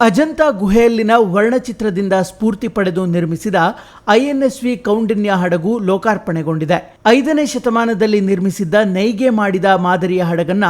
ಅಜಂತಾ ಗುಹೆಯಲ್ಲಿನ ವರ್ಣಚಿತ್ರದಿಂದ ಸ್ಫೂರ್ತಿ ಪಡೆದು ನಿರ್ಮಿಸಿದ ಐಎನ್ಎಸ್ವಿ ಕೌಂಡಿನ್ಯ ಹಡಗು ಲೋಕಾರ್ಪಣೆಗೊಂಡಿದೆ. ಐದನೇ ಶತಮಾನದಲ್ಲಿ ನಿರ್ಮಿಸಿದ್ದ ನೈಗೆ ಮಾಡಿದ ಮಾದರಿಯ ಹಡಗನ್ನ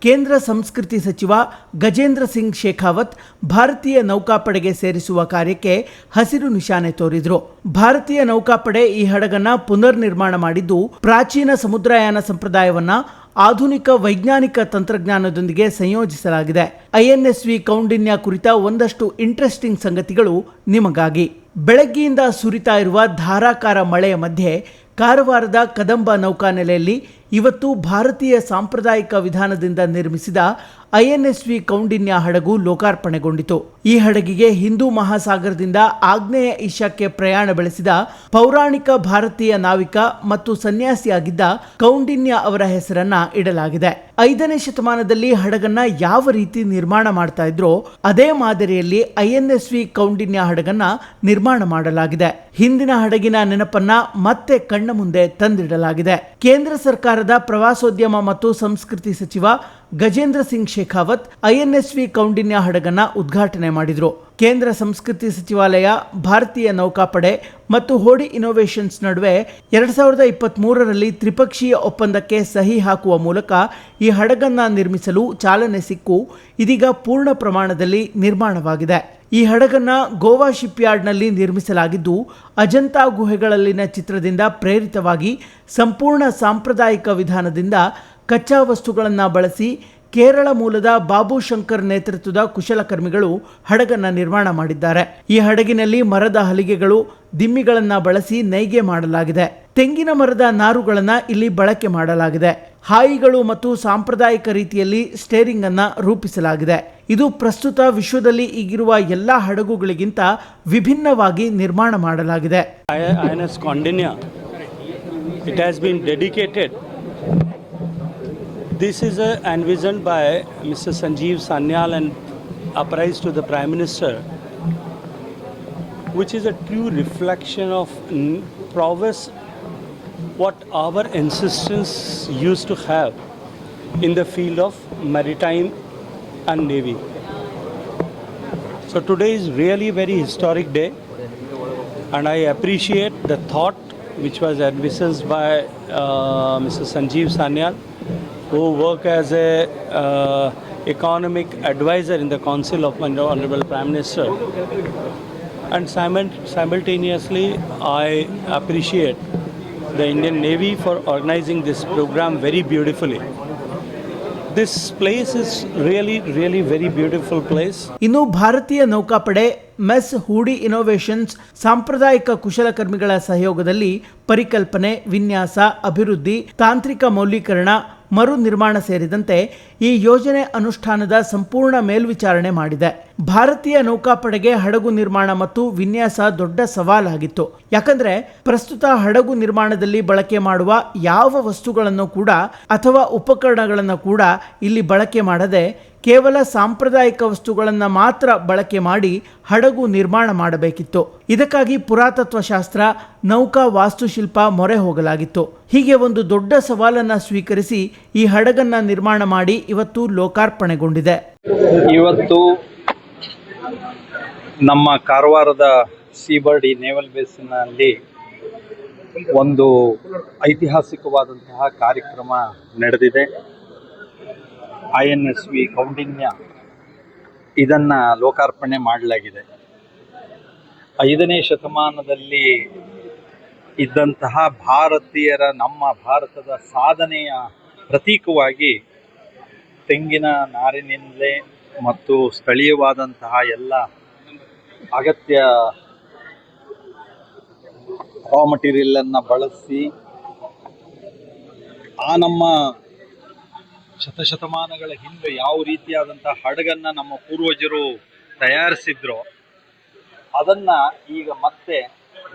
ಕೇಂದ್ರ ಸಂಸ್ಕೃತಿ ಸಚಿವ ಗಜೇಂದ್ರ ಸಿಂಗ್ ಶೇಖಾವತ್ ಭಾರತೀಯ ನೌಕಾಪಡೆಗೆ ಸೇರಿಸುವ ಕಾರ್ಯಕ್ಕೆ ಹಸಿರು ನಿಶಾನೆ ತೋರಿದ್ರು. ಭಾರತೀಯ ನೌಕಾಪಡೆ ಈ ಹಡಗನ್ನ ಪುನರ್ ನಿರ್ಮಾಣ ಮಾಡಿದ್ದು ಪ್ರಾಚೀನ ಸಮುದ್ರಯಾನ ಸಂಪ್ರದಾಯವನ್ನ ಆಧುನಿಕ ವೈಜ್ಞಾನಿಕ ತಂತ್ರಜ್ಞಾನದೊಂದಿಗೆ ಸಂಯೋಜಿಸಲಾಗಿದೆ. ಐಎನ್ಎಸ್ವಿ ಕೌಂಡಿನ್ಯ ಕುರಿತ ಒಂದಷ್ಟು ಇಂಟ್ರೆಸ್ಟಿಂಗ್ ಸಂಗತಿಗಳು ನಿಮಗಾಗಿ. ಬೆಳಗ್ಗೆಯಿಂದ ಸುರಿತಾ ಇರುವ ಧಾರಾಕಾರ ಮಳೆಯ ಮಧ್ಯೆ ಕಾರವಾರದ ಕದಂಬ ನೌಕಾನೆಲೆಯಲ್ಲಿ ಇವತ್ತು ಭಾರತೀಯ ಸಾಂಪ್ರದಾಯಿಕ ವಿಧಾನದಿಂದ ನಿರ್ಮಿಸಿದ ಐಎನ್ಎಸ್ವಿ ಕೌಂಡಿನ್ಯ ಹಡಗು ಲೋಕಾರ್ಪಣೆಗೊಂಡಿತು. ಈ ಹಡಗಿಗೆ ಹಿಂದೂ ಮಹಾಸಾಗರದಿಂದ ಆಗ್ನೇಯ ಏಷ್ಯಾಕ್ಕೆ ಪ್ರಯಾಣ ಬೆಳೆಸಿದ ಪೌರಾಣಿಕ ಭಾರತೀಯ ನಾವಿಕ ಮತ್ತು ಸನ್ಯಾಸಿಯಾಗಿದ್ದ ಕೌಂಡಿನ್ಯ ಅವರ ಹೆಸರನ್ನ ಇಡಲಾಗಿದೆ. ಐದನೇ ಶತಮಾನದಲ್ಲಿ ಹಡಗನ್ನ ಯಾವ ರೀತಿ ನಿರ್ಮಾಣ ಮಾಡ್ತಾ ಇದ್ರೋ, ಅದೇ ಮಾದರಿಯಲ್ಲಿ ಐಎನ್ಎಸ್ವಿ ಕೌಂಡಿನ್ಯ ಹಡಗನ್ನ ನಿರ್ಮಾಣ ಮಾಡಲಾಗಿದೆ. ಹಿಂದಿನ ಹಡಗಿನ ನೆನಪನ್ನ ಮತ್ತೆ ಕಣ್ಣ ಮುಂದೆ ತಂದಿಡಲಾಗಿದೆ. ಕೇಂದ್ರ ಸರ್ಕಾರದ ಪ್ರವಾಸೋದ್ಯಮ ಮತ್ತು ಸಂಸ್ಕೃತಿ ಸಚಿವ ಗಜೇಂದ್ರ ಸಿಂಗ್ ಶೇಖಾವತ್ ಐಎನ್ಎಸ್ವಿ ಕೌಂಡಿನ್ಯ ಹಡಗನ್ನ ಉದ್ಘಾಟನೆ ಮಾಡಿದರು. ಕೇಂದ್ರ ಸಂಸ್ಕೃತಿ ಸಚಿವಾಲಯ, ಭಾರತೀಯ ನೌಕಾಪಡೆ ಮತ್ತು ಹೋಡಿ ಇನೋವೇಷನ್ಸ್ ನಡುವೆ ಎರಡ್ ಸಾವಿರದ ಇಪ್ಪತ್ತ್ ಮೂರರಲ್ಲಿ ತ್ರಿಪಕ್ಷೀಯ ಒಪ್ಪಂದಕ್ಕೆ ಸಹಿ ಹಾಕುವ ಮೂಲಕ ಈ ಹಡಗನ್ನ ನಿರ್ಮಿಸಲು ಚಾಲನೆ ಸಿಕ್ಕು, ಇದೀಗ ಪೂರ್ಣ ಪ್ರಮಾಣದಲ್ಲಿ ನಿರ್ಮಾಣವಾಗಿದೆ. ಈ ಹಡಗನ್ನ ಗೋವಾ ಶಿಪ್ಯಾರ್ಡ್ನಲ್ಲಿ ನಿರ್ಮಿಸಲಾಗಿದ್ದು, ಅಜಂತಾ ಗುಹೆಗಳಲ್ಲಿನ ಚಿತ್ರದಿಂದ ಪ್ರೇರಿತವಾಗಿ ಸಂಪೂರ್ಣ ಸಾಂಪ್ರದಾಯಿಕ ವಿಧಾನದಿಂದ ಕಚ್ಚಾ ವಸ್ತುಗಳನ್ನು ಬಳಸಿ ಕೇರಳ ಮೂಲದ ಬಾಬು ಶಂಕರ್ ನೇತೃತ್ವದ ಕುಶಲಕರ್ಮಿಗಳು ಹಡಗನ್ನು ನಿರ್ಮಾಣ ಮಾಡಿದ್ದಾರೆ ಈ ಹಡಗಿನಲ್ಲಿ ಮರದ ಹಲಿಗೆಗಳು ದಿಮ್ಮಿಗಳನ್ನು ಬಳಸಿ ನೈಗೆ ಮಾಡಲಾಗಿದೆ ತೆಂಗಿನ ಮರದ ನಾರುಗಳನ್ನು ಇಲ್ಲಿ ಬಳಕೆ ಮಾಡಲಾಗಿದೆ ಹಾಯಿಗಳು ಮತ್ತು ಸಾಂಪ್ರದಾಯಿಕ ರೀತಿಯಲ್ಲಿ ಸ್ಟೇರಿಂಗ್ ಅನ್ನು ರೂಪಿಸಲಾಗಿದೆ ಇದು ಪ್ರಸ್ತುತ ವಿಶ್ವದಲ್ಲಿ ಈಗಿರುವ ಎಲ್ಲ ಹಡಗುಗಳಿಗಿಂತ ವಿಭಿನ್ನವಾಗಿ ನಿರ್ಮಾಣ ಮಾಡಲಾಗಿದೆ it has. Dedicated. This is uh, envisioned by Mr. Sanjeev Sanyal and uprise to the Prime Minister, which is a true reflection of prowess what our ancestors used to have in the field of maritime and navy. So today is really very historic day and I appreciate the thought which was envisaged by uh, Mr. Sanjeev Sanyal, who work as a uh, economic advisor in the Council of my Honorable Prime Minister. And simultaneously, I appreciate the Indian Navy for organizing this program very beautifully. This place is really, really very beautiful place. ಇನ್ನು ಭಾರತೀಯ ನೌಕಾಪಡೆ mess ಹೂಡಿ innovations ಸಾಂಪ್ರದಾಯಿಕ ಕುಶಲಕರ್ಮಿಗಳ ಸಹಯೋಗದಲ್ಲಿ ಪರಿಕಲ್ಪನೆ ವಿನ್ಯಾಸ ಅಭಿವೃದ್ಧಿ ತಾಂತ್ರಿಕ ಮೌಲ್ಯೀಕರಣ ಮರು ನಿರ್ಮಾಣ ಸೇರಿದಂತೆ ಈ ಯೋಜನೆ ಅನುಷ್ಠಾನದ ಸಂಪೂರ್ಣ ಮೇಲ್ವಿಚಾರಣೆ ಮಾಡಿದೆ. ಭಾರತೀಯ ನೌಕಾಪಡೆಗೆ ಹಡಗು ನಿರ್ಮಾಣ ಮತ್ತು ವಿನ್ಯಾಸ ದೊಡ್ಡ ಸವಾಲಾಗಿತ್ತು. ಯಾಕಂದ್ರೆ ಪ್ರಸ್ತುತ ಹಡಗು ನಿರ್ಮಾಣದಲ್ಲಿ ಬಳಕೆ ಮಾಡುವ ಯಾವ ವಸ್ತುಗಳನ್ನು ಕೂಡ ಅಥವಾ ಉಪಕರಣಗಳನ್ನು ಕೂಡ ಇಲ್ಲಿ ಬಳಕೆ ಮಾಡದೆ ಕೇವಲ ಸಾಂಪ್ರದಾಯಿಕ ವಸ್ತುಗಳನ್ನು ಮಾತ್ರ ಬಳಕೆ ಮಾಡಿ ಹಡಗು ನಿರ್ಮಾಣ ಮಾಡಬೇಕಿತ್ತು. ಇದಕ್ಕಾಗಿ ಪುರಾತತ್ವ ಶಾಸ್ತ್ರ ನೌಕಾ ವಾಸ್ತುಶಿಲ್ಪ ಮೊರೆ ಹೋಗಲಾಗಿತ್ತು. ಹೀಗೆ ಒಂದು ದೊಡ್ಡ ಸವಾಲನ್ನ ಸ್ವೀಕರಿಸಿ ಈ ಹಡಗನ್ನ ನಿರ್ಮಾಣ ಮಾಡಿ ಇವತ್ತು ಲೋಕಾರ್ಪಣೆಗೊಂಡಿದೆ. ಇವತ್ತು ನಮ್ಮ ಕಾರವಾರದ ಸೀಬರ್ಡಿ ನೇವಲ್ ಬೇಸಿನಲ್ಲಿ ಒಂದು ಐತಿಹಾಸಿಕವಾದಂತಹ ಕಾರ್ಯಕ್ರಮ ನಡೆದಿದೆ. I N S V Kaundinya ಇದನ್ನು ಲೋಕಾರ್ಪಣೆ ಮಾಡಲಾಗಿದೆ. ಐದನೇ ಶತಮಾನದಲ್ಲಿ ಇದ್ದಂತಹ ಭಾರತೀಯರ ನಮ್ಮ ಭಾರತದ ಸಾಧನೆಯ ಪ್ರತೀಕವಾಗಿ ತೆಂಗಿನ ನಾರಿನಿಂದಲೇ ಮತ್ತು ಸ್ಥಳೀಯವಾದಂತಹ ಎಲ್ಲ ಅಗತ್ಯ ರಾ ಮಟೀರಿಯಲನ್ನು ಬಳಸಿ ಆ ನಮ್ಮ ಶತಶತಮಾನಗಳ ಹಿಂದೆ ಯಾವ ರೀತಿಯಾದಂತಹ ಹಡಗನ್ನ ನಮ್ಮ ಪೂರ್ವಜರು ತಯಾರಿಸಿದ್ರು ಅದನ್ನ ಈಗ ಮತ್ತೆ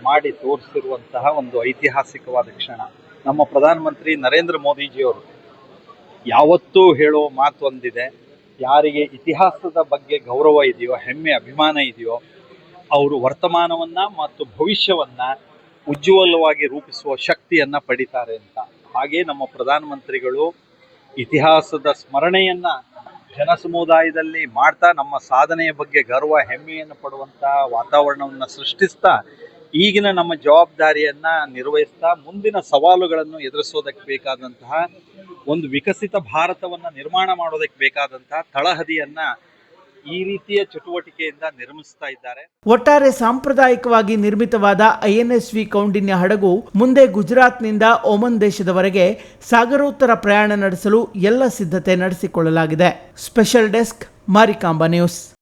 ಮಾಡಿ ತೋರಿಸಿರುವಂತಹ ಒಂದು ಐತಿಹಾಸಿಕವಾದ ಕ್ಷಣ. ನಮ್ಮ ಪ್ರಧಾನಮಂತ್ರಿ ನರೇಂದ್ರ ಮೋದಿಜಿಯವರು ಯಾವತ್ತೂ ಹೇಳೋ ಮಾತು ಒಂದಿದೆ, ಯಾರಿಗೆ ಇತಿಹಾಸದ ಬಗ್ಗೆ ಗೌರವ ಇದೆಯೋ, ಹೆಮ್ಮೆ, ಅಭಿಮಾನ ಇದೆಯೋ, ಅವರು ವರ್ತಮಾನವನ್ನ ಮತ್ತು ಭವಿಷ್ಯವನ್ನ ಉಜ್ವಲವಾಗಿ ರೂಪಿಸುವ ಶಕ್ತಿಯನ್ನ ಪಡಿತಾರೆ ಅಂತ. ಹಾಗೆ ನಮ್ಮ ಪ್ರಧಾನಮಂತ್ರಿಗಳು ಇತಿಹಾಸದ ಸ್ಮರಣೆಯನ್ನ ಜನ ಸಮುದಾಯದಲ್ಲಿ ಮಾಡ್ತಾ ನಮ್ಮ ಸಾಧನೆಯ ಬಗ್ಗೆ ಗರ್ವ, ಹೆಮ್ಮೆಯನ್ನು ಪಡುವಂಥ ವಾತಾವರಣವನ್ನು ಸೃಷ್ಟಿಸ್ತಾ ಈಗಿನ ನಮ್ಮ ಜವಾಬ್ದಾರಿಯನ್ನ ನಿರ್ವಹಿಸ್ತಾ ಮುಂದಿನ ಸವಾಲುಗಳನ್ನು ಎದುರಿಸೋದಕ್ಕೆ ಬೇಕಾದಂತಹ ಒಂದು ವಿಕಸಿತ ಭಾರತವನ್ನು ನಿರ್ಮಾಣ ಮಾಡೋದಕ್ಕೆ ಬೇಕಾದಂತಹ ತಳಹದಿಯನ್ನ ಈ ರೀತಿಯ ಚಟುವಟಿಕೆಯಿಂದ ನಿರ್ಮಿಸ್ತಾ ಇದ್ದಾರೆ. ಒಟ್ಟಾರೆ ಸಾಂಪ್ರದಾಯಿಕವಾಗಿ ನಿರ್ಮಿತವಾದ ಐಎನ್ಎಸ್ವಿ ಕೌಂಡಿನ್ಯ ಹಡಗು ಮುಂದೆ ಗುಜರಾತ್ನಿಂದ ಒಮನ್ ದೇಶದವರೆಗೆ ಸಾಗರೋತ್ತರ ಪ್ರಯಾಣ ನಡೆಸಲು ಎಲ್ಲ ಸಿದ್ಧತೆ ನಡೆಸಿಕೊಳ್ಳಲಾಗಿದೆ. Special desk Marikamba news.